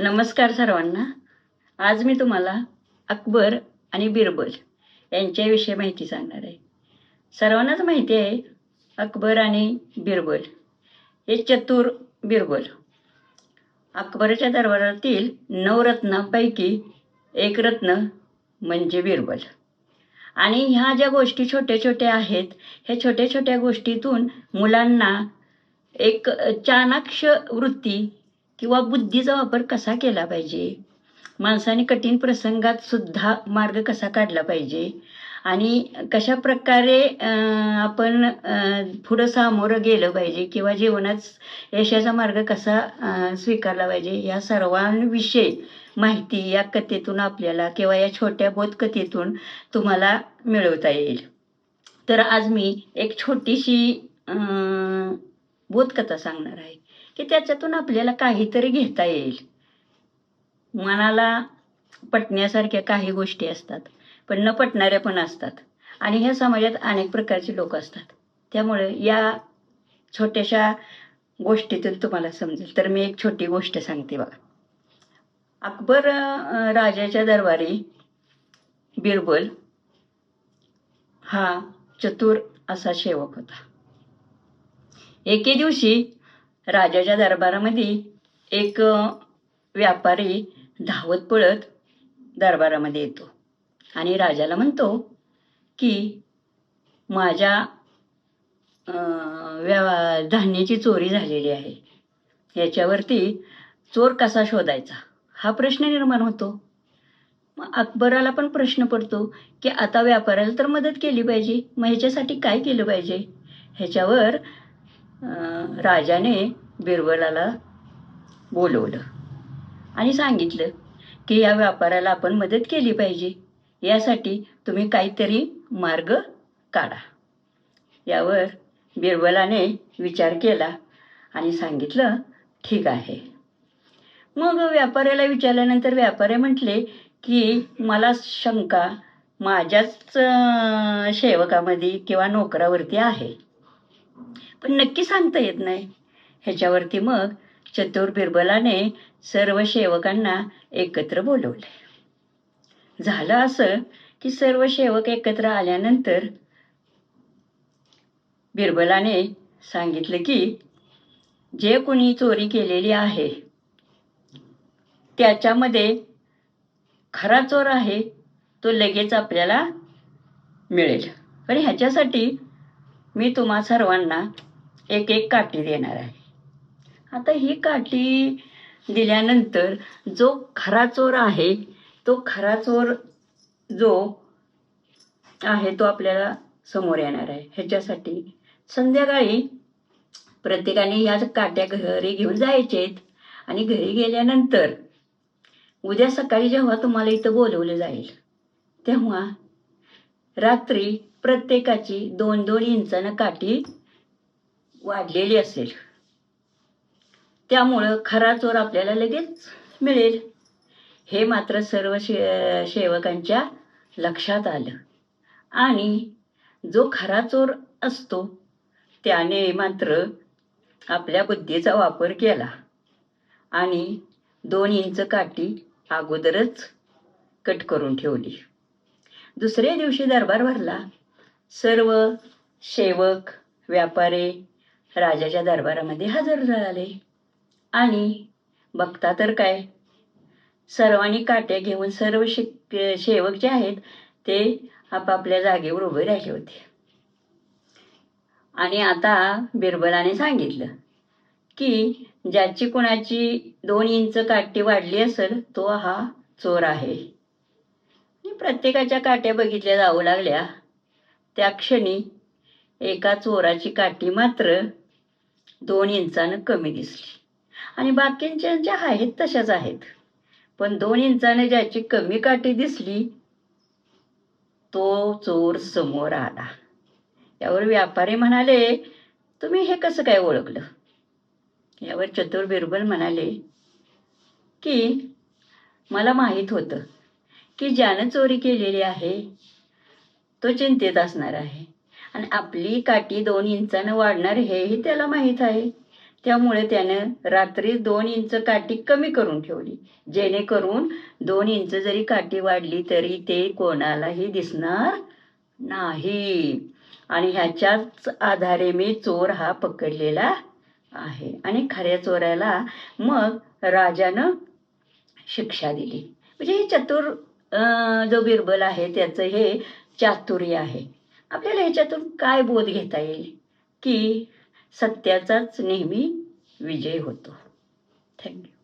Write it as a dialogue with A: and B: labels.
A: नमस्कार सर्वांना. आज मी तुम्हाला अकबर आणि बिरबल यांच्याविषयी माहिती सांगणार आहे. सर्वांनाच माहिती आहे अकबर आणि बिरबल हे चतुर बिरबल. अकबराच्या दरबारातील नऊ रत्नांपैकी एक रत्न म्हणजे बिरबल. आणि ह्या ज्या गोष्टी छोट्या छोट्या आहेत ह्या छोट्या छोट्या गोष्टीतून मुलांना एक चाणाक्ष वृत्ती किंवा बुद्धीचा वापर कसा केला पाहिजे? माणसाने कठीण प्रसंगात सुद्धा मार्ग कसा काढला पाहिजे? आणि कशा प्रकारे आपण पुढं सामोरं गेलं पाहिजे? किंवा जीवनात यशाचा मार्ग कसा स्वीकारला पाहिजे? या सर्वांविषयी माहिती या कथेतून आपल्याला किंवा या छोट्या बोधकथेतून तुम्हाला मिळवता येईल. तर आज मी एक छोटीशी बोधकथा सांगणार आहे. की त्याच्यातून आपल्याला काहीतरी घेता येईल. मनाला पटण्यासारख्या काही गोष्टी असतात पण न पटणाऱ्या पण असतात. आणि ह्या समाजात अनेक प्रकारचे लोक असतात. त्यामुळे या छोट्याशा गोष्टीतून तुम्हाला समजेल. तर मी एक छोटी गोष्ट सांगते बघा. अकबर राजाच्या दरबारी बिरबल हा चतुर असा सेवक होता. एके दिवशी राजाच्या दरबारामध्ये एक व्यापारी धावत पळत दरबारामध्ये येतो. आणि राजाला म्हणतो की माझ्या व्यवा व्या धान्याची चोरी झालेली आहे. याच्यावरती चोर कसा शोधायचा? हा प्रश्न निर्माण होतो. मग अकबराला पण प्रश्न पडतो की आता व्यापाऱ्याला तर मदत केली पाहिजे. मग ह्याच्यासाठी काय केलं पाहिजे? ह्याच्यावर राजाने बिरबलाला बोलवलं. आणि सांगितलं की या व्यापाराला आपण मदत केली पाहिजे. यासाठी तुम्ही काहीतरी मार्ग काढा. यावर बिरबलाने विचार केला आणि सांगितलं ठीक आहे. मग व्यापाऱ्याला विचारल्यानंतर व्यापारी म्हटले की मला शंका माझ्याच सेवकामध्ये किंवा नोकरावरती आहे. पण नक्की सांगता येत नाही. ह्याच्यावरती मग चतुर बिरबलाने सर्व सेवकांना एकत्र बोलवले. झालं असं की सर्व सेवक एकत्र आल्यानंतर बिरबलाने सांगितलं की जे कोणी चोरी केलेली आहे त्याच्यामध्ये खरा चोर आहे तो लगेच आपल्याला मिळेल. पण ह्याच्यासाठी मी तुम्हा सर्वांना एक एक काठी देणार आहे. आता ही काठी दिल्यानंतर जो खरा चोर आहे तो खरा चोर जो आहे तो आपल्याला समोर येणार आहे. ह्याच्यासाठी संध्याकाळी प्रत्येकाने ह्या काट्या घरी घेऊन जायचेत आणि घरी गेल्यानंतर उद्या सकाळी जेव्हा तुम्हाला इथं बोलवलं जाईल तेव्हा रात्री प्रत्येकाची दोन दोन इंचानं काठी वाढलेली असेल. त्यामुळं खरा चोर आपल्याला लगेच मिळेल. हे मात्र सर्व शे सेवकांच्या लक्षात आलं. आणि जो खरा चोर असतो त्याने मात्र आपल्या बुद्धीचा वापर केला. आणि दोन इंच काठी अगोदरच कट करून ठेवली. दुसऱ्या दिवशी दरबार भरला. सर्व सेवक व्यापारी राजाच्या दरबारामध्ये हजर झाले. आणि बघता तर काय सर्वांनी काट्या घेऊन सर्व शिक सेवक जे आहेत ते आपापल्या जागेवर उभे राहिले होते. आणि आता बिरबलाने सांगितलं की ज्याची कुणाची दोन इंच काठी वाढली असेल तो हा चोर आहे. प्रत्येकाच्या काट्या बघितल्या जाऊ लागल्या. त्या क्षणी एका चोराची काठी मात्र दोन इंचानं कमी दिसली. आणि बाकींच्या ज्या आहेत तशाच आहेत. पण दोन इंचानं ज्याची कमी काठी दिसली तो चोर समोर आला. यावर व्यापारी म्हणाले तुम्ही हे कसं काय ओळखलं? यावर चतुर बिरबल म्हणाले की मला माहीत होतं की ज्यानं चोरी केलेली आहे तो चिंतेत असणार आहे. आणि आपली काठी दोन इंचानं वाढणार हेही त्याला माहीत आहे. त्यामुळे त्यानं रात्री दोन इंच काठी कमी करून ठेवली. जेणेकरून दोन इंच जरी काठी वाढली तरी ते कोणालाही दिसणार नाही. आणि ह्याच्याच आधारे मी चोर हा पकडलेला आहे. आणि खऱ्या चोराला मग राजानं शिक्षा दिली. म्हणजे हे चतुर जो बिरबल आहे त्याचं हे चातुर्य आहे. आपल्याला ह्याच्यातून काय बोध घेता येईल? की सत्याचाच नेहमी विजय होतो. थँक्यू